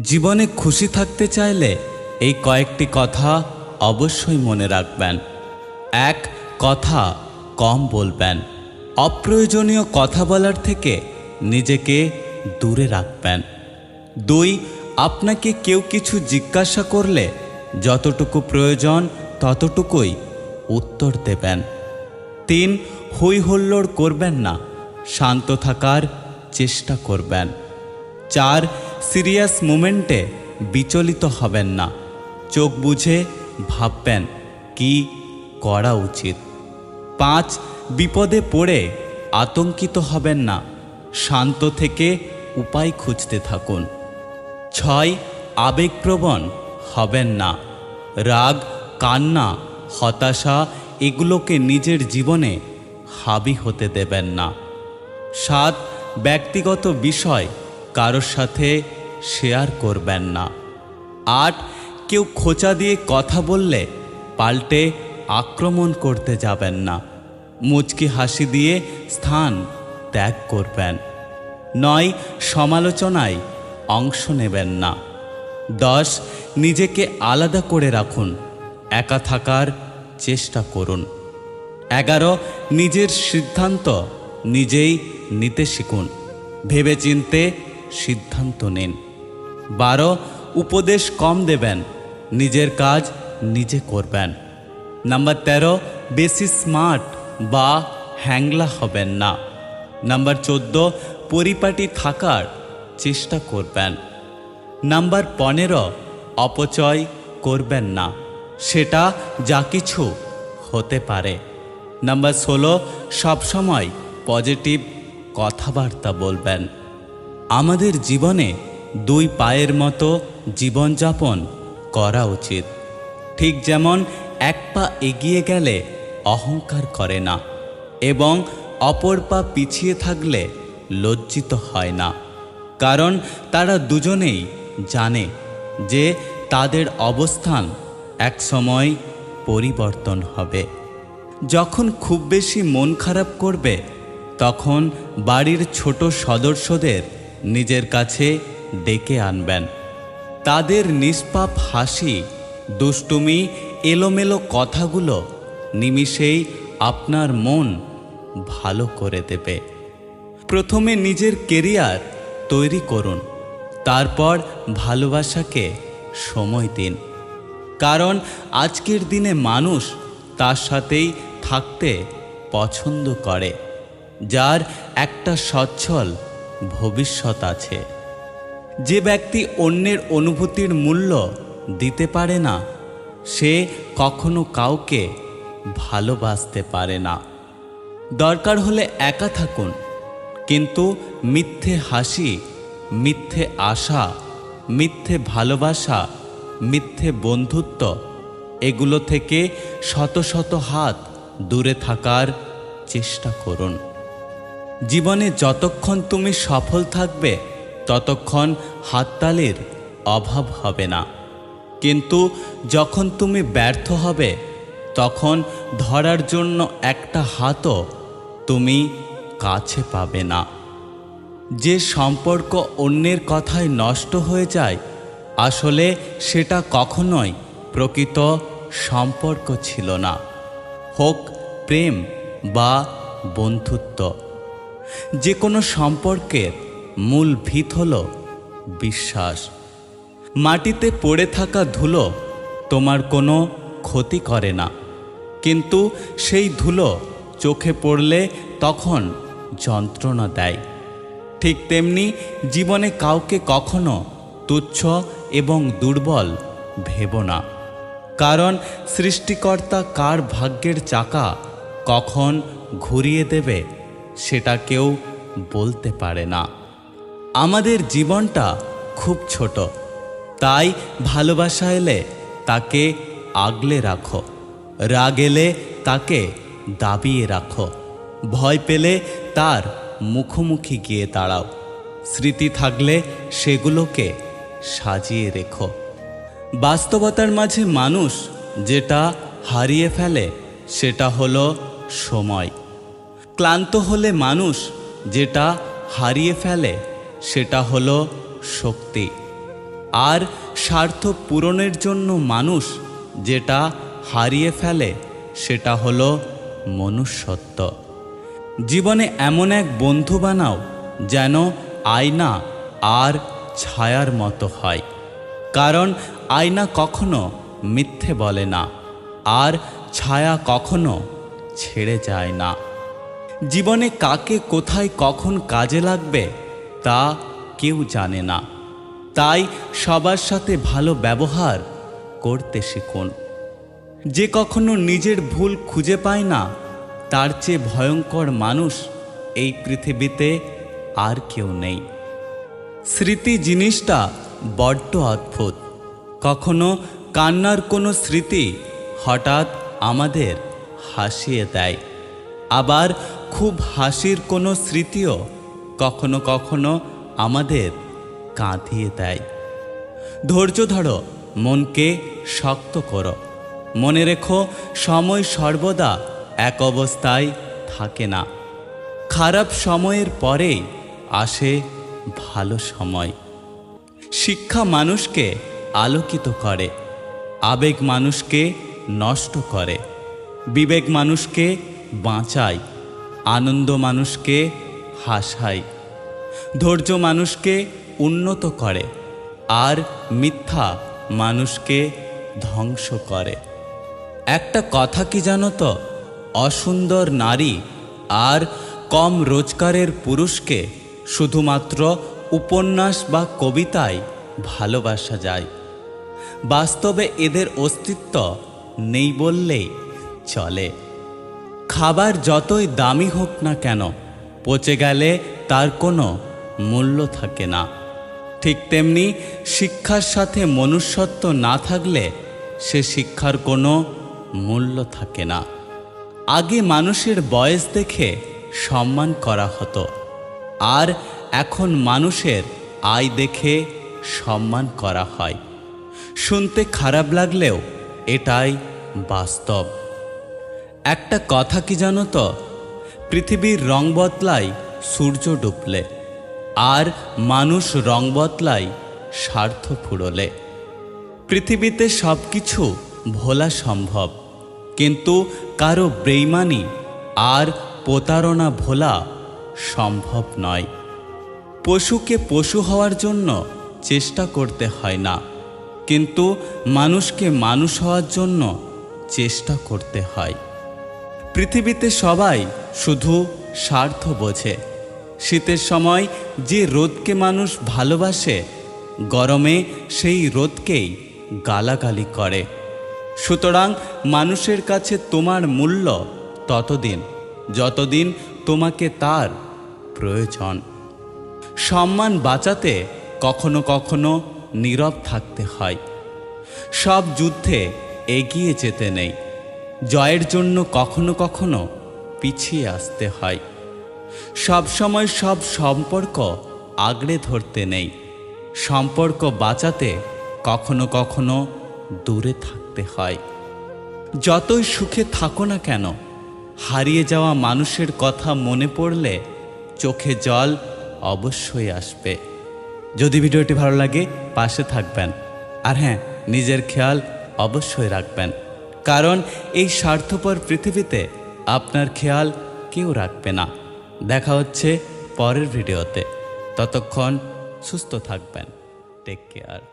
জীবনে খুশি থাকতে চাইলে এই কয়েকটি কথা অবশ্যই মনে রাখবেন। এক, কথা কম বলবেন। অপ্রয়োজনীয় কথা বলার থেকে নিজেকে দূরে রাখবেন। দুই, আপনাকে কেউ কিছু জিজ্ঞাসা করলে যতটুকু প্রয়োজন ততটুকুই উত্তর দেবেন। তিন হই হুল্লোড় করবেন না। শান্ত থাকার চেষ্টা করবেন। চার সিরিয়াস মুমেন্টে বিচলিত হবেন না। চোখ বুঝে ভাববেন, কি করা উচিত? পাঁচ, বিপদে পড়ে আতঙ্কিত হবেন না। শান্ত থেকে উপায় খুঁজতে থাকুন। ছয়, আবেগপ্রবণ হবেন না। রাগ, কান্না, হতাশা এগুলোকে নিজের জীবনে হাবি হতে দেবেন না। সাত, ব্যক্তিগত বিষয় কারোর সাথে শেয়ার করবেন না। আট কেউ খোঁচা দিয়ে কথা বললে পাল্টে আক্রমণ করতে যাবেন না। মুচকি হাসি দিয়ে স্থান ত্যাগ করবেন। নয়, সমালোচনায় অংশ নেবেন না। দশ, নিজেকে আলাদা করে রাখুন। একা থাকার চেষ্টা করুন। এগারো, নিজের সিদ্ধান্ত নিজেই নিতে শিখুন। ভেবেচিন্তে সিদ্ধান্ত নিন। বারো, উপদেশ কম দেবেন, নিজের কাজ নিজে করবেন। নাম্বার তেরো, বেশি স্মার্ট বা হ্যাংলা হবেন না। নাম্বার চোদ্দ, পরিপাটি থাকার চেষ্টা করবেন। নাম্বার পনেরো, অপচয় করবেন না, সেটা যা কিছু হতে পারে। নাম্বার ষোলো, সবসময় পজিটিভ কথাবার্তা বলবেন। আমাদের জীবনে দুই পায়ের মতো জীবনযাপন করা উচিত। ঠিক যেমন এক পা এগিয়ে গেলে অহংকার করে না এবং অপর পা পিছিয়ে থাকলে লজ্জিত হয় না। কারণ তারা দুজনেই জানে যে তাদের অবস্থান একসময় পরিবর্তন হবে। যখন খুব বেশি মন খারাপ করবে, তখন বাড়ির ছোট সদস্যদের নিজের কাছে ডেকে আনবেন। তাদের নিষ্পাপ হাসি, দুষ্টুমি, এলোমেলো কথাগুলো নিমিষেই আপনার মন ভালো করে দেবে। প্রথমে নিজের কেরিয়ার তৈরি করুন, তারপর ভালোবাসাকে সময় দিন। কারণ আজকের দিনে মানুষ তার সাথেই থাকতে পছন্দ করে, যার একটা সচ্ছল ভবিষ্যৎ আছে। যে ব্যক্তি অন্যের অনুভূতির মূল্য দিতে পারে না, সে কখনো কাউকে ভালোবাসতে পারে না। দরকার হলে একা থাকুন, কিন্তু মিথ্যে হাসি, মিথ্যে আশা, মিথ্যে ভালোবাসা, মিথ্যে বন্ধুত্ব, এগুলো থেকে শত শত হাত দূরে থাকার চেষ্টা করুন। জীবনে যতক্ষণ তুমি সফল থাকবে ততক্ষণ হাততালির অভাব হবে না। কিন্তু যখন তুমি ব্যর্থ হবে, তখন ধরার জন্য একটা হাতও তুমি কাছে পাবে না। যে সম্পর্ক অন্যের কথায় নষ্ট হয়ে যায়, আসলে সেটা কখনোই প্রকৃত সম্পর্ক ছিল না। হোক প্রেম বা বন্ধুত্ব যে কোনো সম্পর্কের মূল ভিত হল বিশ্বাস। মাটিতে পড়ে থাকা ধুলো তোমার কোনো ক্ষতি করে না। কিন্তু সেই ধুলো চোখে পড়লে তখন যন্ত্রণা দেয়। ঠিক তেমনি জীবনে কাউকে কখনো তুচ্ছ এবং দুর্বল ভেব না। কারণ সৃষ্টিকর্তা কার ভাগ্যের চাকা কখন ঘুরিয়ে দেবে সেটা কেউ বলতে পারে না। আমাদের জীবনটা খুব ছোট। তাই ভালোবাসা এলে তাকে আগলে রাখো। রাগ এলে তাকে দাবিয়ে রাখো। ভয় পেলে তার মুখোমুখি গিয়ে দাঁড়াও। স্মৃতি থাকলে সেগুলোকে সাজিয়ে রেখো। বাস্তবতার মাঝে মানুষ যেটা হারিয়ে ফেলে, সেটা হলো সময়। ক্লান্ত হলে মানুষ যেটা হারিয়ে ফেলে সেটা হলো শক্তি। আর স্বার্থ পূরণের জন্য মানুষ যেটা হারিয়ে ফেলে, সেটা হলো মনুষ্যত্ব। জীবনে এমন এক বন্ধু বানাও যেন আয়না আর ছায়ার মতো হয়। কারণ আয়না কখনো মিথ্যে বলে না, আর ছায়া কখনো ছেড়ে যায় না। জীবনে কাকে কোথায় কখন কাজে লাগবে তা কেউ জানে না। তাই সবার সাথে ভালো ব্যবহার করতে শিখুন। যে কখনো নিজের ভুল খুঁজে পায় না, তার চেয়ে ভয়ঙ্কর মানুষ এই পৃথিবীতে আর কেউ নেই। স্মৃতি জিনিসটা বড্ড অদ্ভুত। কখনো কান্নার কোনো স্মৃতি হঠাৎ আমাদের হাসিয়ে দেয়। আবার খুব হাসির কোনো স্মৃতিও কখনো কখনো আমাদের কাঁদিয়ে দেয়। ধৈর্য ধরো, মনকে শক্ত করো। মনে রেখো, সময় সর্বদা এক অবস্থায় থাকে না। খারাপ সময়ের পরেই আসে ভালো সময়। শিক্ষা মানুষকে আলোকিত করে, আবেগ মানুষকে নষ্ট করে। বিবেক মানুষকে বাঁচায়, আনন্দ মানুষকে হাসায়। ধৈর্য মানুষকে উন্নত করে, আর মিথ্যা মানুষকে ধ্বংস করে। একটা কথা কি জানো তো? অসুন্দর নারী আর কম রোজগারের পুরুষকে শুধুমাত্র উপন্যাস বা কবিতায় ভালোবাসা যায়। বাস্তবে এদের অস্তিত্ব নেই বললেই চলে। খাবার যতই দামি হোক না কেন, পচে গেলে তার কোনো মূল্য থাকে না। ঠিক তেমনি শিক্ষার সাথে মনুষ্যত্ব না থাকলে সে শিক্ষার কোনো মূল্য থাকে না। আগে মানুষের বয়স দেখে সম্মান করা হতো, আর এখন মানুষের আয় দেখে সম্মান করা হয়। শুনতে খারাপ লাগলেও এটাই বাস্তব। একটা কথা কি জানো তো? পৃথিবীর রং বদলায় সূর্য ডুবলে, আর মানুষ রং বদলায় স্বার্থ ফুরলে। পৃথিবীতে সব কিছু ভোলা সম্ভব, কিন্তু কারও বেইমানি আর প্রতারণা ভোলা সম্ভব নয়। পশুকে পশু হওয়ার জন্য চেষ্টা করতে হয় না, কিন্তু মানুষকে মানুষ হওয়ার জন্য চেষ্টা করতে হয়। পৃথিবীতে সবাই শুধু স্বার্থ বোঝে। শীতের সময় যে রোদকে মানুষ ভালোবাসে, গরমে সেই রোদকেই গালাগালি করে। সুতরাং মানুষের কাছে তোমার মূল্য ততদিন, যতদিন তোমাকে তার প্রয়োজন। সম্মান বাঁচাতে কখনো কখনো নীরব থাকতে হয়। সব যুদ্ধে এগিয়ে যেতে নেই। জয়ের জন্য কখনো কখনো পিছিয়ে আসতে হয়। সব সময় সব সম্পর্ক আগড়ে ধরতে নেই। সম্পর্ক বাঁচাতে কখনো কখনো দূরে থাকতে হয়। যতই সুখে থাকো না কেন, হারিয়ে যাওয়া মানুষের কথা মনে পড়লে চোখে জল অবশ্যই আসবে। যদি ভিডিওটি ভালো লাগে, পাশে থাকবেন। আর হ্যাঁ নিজের খেয়াল অবশ্যই রাখবেন। কারণ এই স্বার্থপর পৃথিবীতে আপনার খেয়াল কেউ রাখবে না। দেখা হচ্ছে পরের ভিডিওতে। ততক্ষণ সুস্থ থাকবেন। Take care